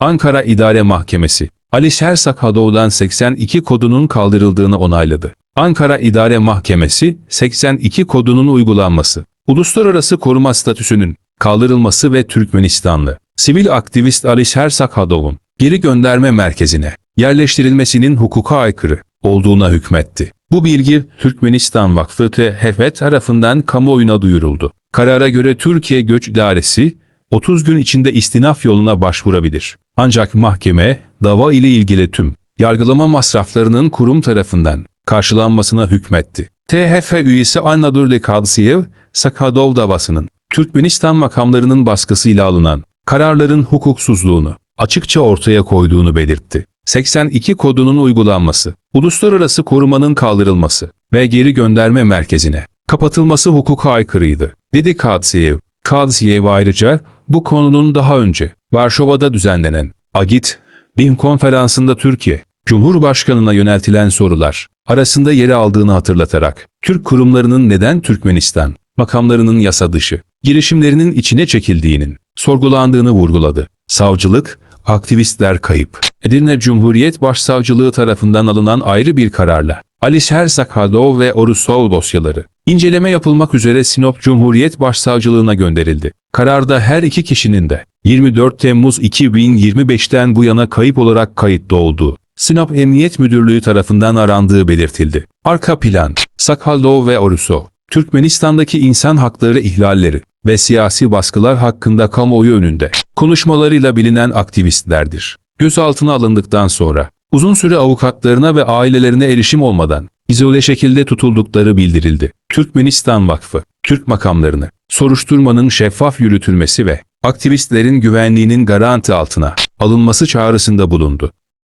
Ankara İdare Mahkemesi, Ali Şersak Hadoğ'dan 82 kodunun kaldırıldığını onayladı. Ankara İdare Mahkemesi, 82 kodunun uygulanması, uluslararası koruma statüsünün kaldırılması ve Türkmenistanlı sivil aktivist Ali Şersak Hadoğ'un geri gönderme merkezine yerleştirilmesinin hukuka aykırı olduğuna hükmetti. Bu bilgi Türkmenistan Vakfı THF tarafından kamuoyuna duyuruldu. Karara göre Türkiye Göç İdaresi 30 gün içinde istinaf yoluna başvurabilir. Ancak mahkeme dava ile ilgili tüm yargılama masraflarının kurum tarafından karşılanmasına hükmetti. THF üyesi Anadolu Kadsiyev, Sakadov davasının Türkmenistan makamlarının baskısıyla alınan kararların hukuksuzluğunu açıkça ortaya koyduğunu belirtti. 82 kodunun uygulanması, uluslararası korumanın kaldırılması ve geri gönderme merkezine kapatılması hukuka aykırıydı, dedi Kadsiyev. Kadsiyev ayrıca bu konunun daha önce Varşova'da düzenlenen Agit, BİM konferansında Türkiye, Cumhurbaşkanına yöneltilen sorular arasında yer aldığını hatırlatarak, Türk kurumlarının neden Türkmenistan makamlarının yasa dışı girişimlerinin içine çekildiğinin sorgulandığını vurguladı. Savcılık, aktivistler kayıp. Edirne Cumhuriyet Başsavcılığı tarafından alınan ayrı bir kararla Ali Şersak Hadov ve Orusov dosyaları inceleme yapılmak üzere Sinop Cumhuriyet Başsavcılığına gönderildi. Kararda her iki kişinin de 24 Temmuz 2025'ten bu yana kayıp olarak kayıtlı olduğu Sinop Emniyet Müdürlüğü tarafından arandığı belirtildi. Arka plan, Sakaldov ve Orusov, Türkmenistan'daki insan hakları ihlalleri ve siyasi baskılar hakkında kamuoyu önünde konuşmalarıyla bilinen aktivistlerdir. Gözaltına alındıktan sonra uzun süre avukatlarına ve ailelerine erişim olmadan izole şekilde tutuldukları bildirildi. Türkmenistan Vakfı, Türk makamlarını soruşturmanın şeffaf yürütülmesi ve aktivistlerin güvenliğinin garanti altına alınması çağrısında bulundu.